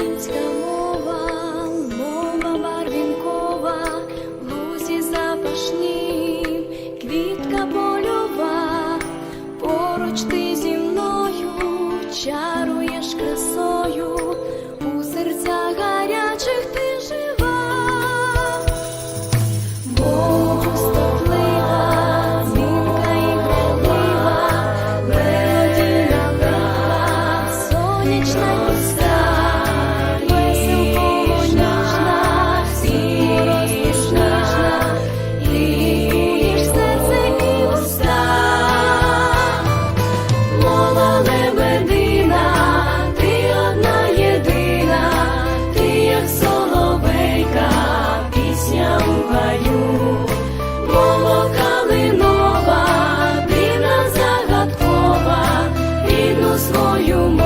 Українська мова, барвінкова, гузі запашні, квітка польова, поруч ти зі мною, чаруєш красою, у серцях гарячих ти жива, стоплива, дзвінка і грайлива, мелодійна права, сонячна пуста. for you.